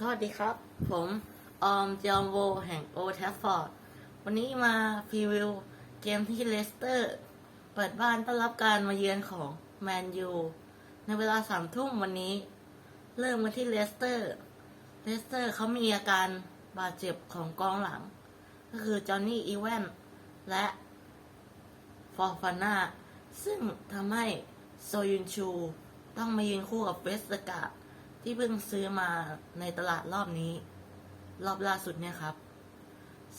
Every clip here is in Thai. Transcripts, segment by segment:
สวัสดีครับ ผมออมจอมโวแห่งโอแทฟฟอร์ด วันนี้มาพรีวิวเกมที่เลสเตอร์ เปิดบ้านต้อนรับการมาเยือนของแมนยูในเวลาสามทุ่มวันนี้ เริ่มกันที่เลสเตอร์ เลสเตอร์เขามีอาการบาดเจ็บของกองหลัง ก็คือจอห์นนี่อีแวนและฟอร์ฟาน่าซึ่งทำให้โซยุนชู ต้องมายืนคู่กับเวสต์กา ที่เพิ่งซื้อมาในตลาดรอบนี้ รอบล่าสุดเนี่ยครับ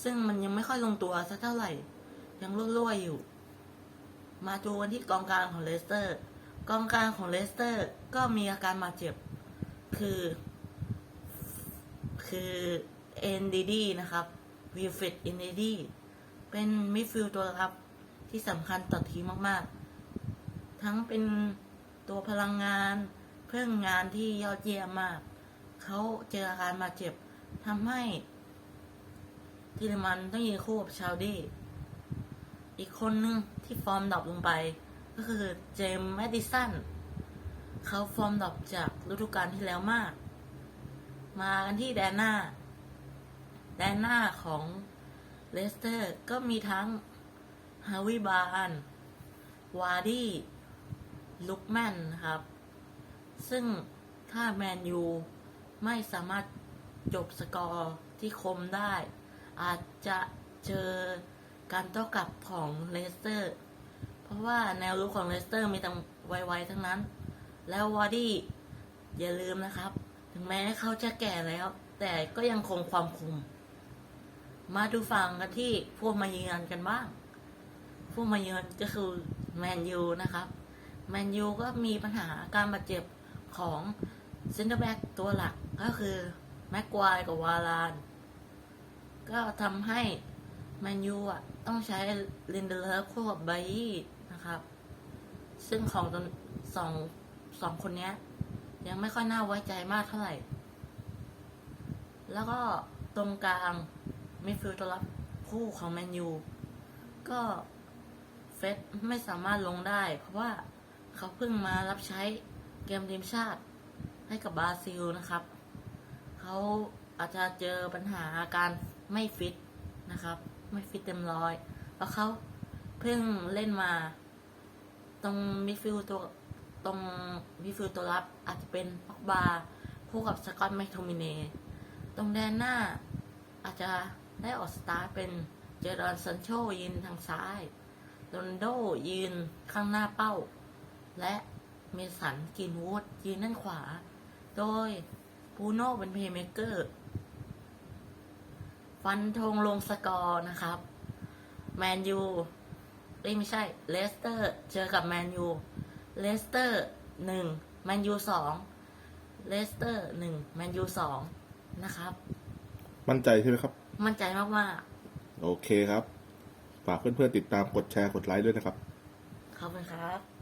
ซึ่งมันยังไม่ค่อยลงตัวสักเท่าไหร่ ยังรั่วๆอยู่ มาดูกันที่กองกลางของเลสเตอร์ กองกลางของเลสเตอร์ก็มีอาการบาดเจ็บ คือ คือเอ็นดีดีนะครับวิลฟิดเอ็นดีดีเป็นมิดฟิลด์ตัวรับที่สำคัญต่อทีมมาก ๆ ทั้งเป็นตัวพลังงาน เพื่องงานที่ยอดเยี่ยมมาก เขาเจออาการบาดเจ็บทำให้ทีเลมันต้องยืนคู่กับชาวดี้อีกคนนึงที่ฟอร์มดรอปลงไป ก็คือเจมส์แมดิสันเขาฟอร์มดรอปจากฤดูกาลที่แล้วมาก มากันที่แดนหน้า แดนหน้าของเลสเตอร์ก็มีทั้งฮาวิบาอันวาร์ดี้ลุกแมนนะครับ ซึ่งถ้าแมนยูไม่สามารถจบสกอร์ที่คมได้ อาจจะเจอการโต้กลับของเลสเตอร์ เพราะว่าแนวรุกของเลสเตอร์มีแต่ไวๆทั้งนั้น แล้ววอร์ดี้อย่าลืมนะครับ ถึงแม้เขาจะแก่แล้ว แต่ก็ยังคงความคุมมาดูฝั่งกันที่พวกมาเยือนกันบ้าง พวกมาเยือนก็คือแมนยูนะครับ แมนยูก็มีปัญหาการบาดเจ็บ ของเซนเตอร์แบ็กตัวหลักก็คือ แม็กควายกับวาลาน ก็ทำให้แมนยูอะ ต้องใช้ลินเดเลฟคู่กับไบยี่นะครับ ซึ่งของตนสองสองคนนี้ยยังไม่ค่อยน่าไว้ใจมากเท่าไหร่ แล้วก็ตรงกลางมิดฟิลด์ตัวรับคู่ของแมนยู ก็เฟสไม่สามารถลงได้ เพราะว่าเขาเพิ่งมารับใช้ เกมทีมชาติให้กับบราซิลนะครับ เขาอาจจะเจอปัญหาอาการไม่ฟิตนะครับ ไม่ฟิตเต็มร้อยเพราะเขาเพิ่งเล่นมา ตรงมิดฟิลด์ตัวตรงมิดฟิลด์ตัวรับ อาจจะเป็นพ็อกบาคู่กับสกอตแมคโทมิเนตรงแดนหน้า อาจจะได้ออกสตาร์เป็นเจอรอนซันโชยืนทางซ้ายโรนโดยืนข้างหน้าเป้า และ มสันกินวูดยืนด้านขวา โดยปูโน่เป็นเพลย์เมเกอร์ ฟันธงลงสกอร์นะครับ แมนยูเอ้ยไม่ใช่ เลสเตอร์ เจอกับแมนยู เลสเตอร์หนึ่งแมนยูสองเลสเตอร์หนึ่งแมนยูสองนะครับ มั่นใจใช่ไหมครับ มั่นใจมากโอเคครับ ฝากเพื่อนๆติดตามกดแชร์กดไลค์ด้วยนะครับๆขอบคุณครับ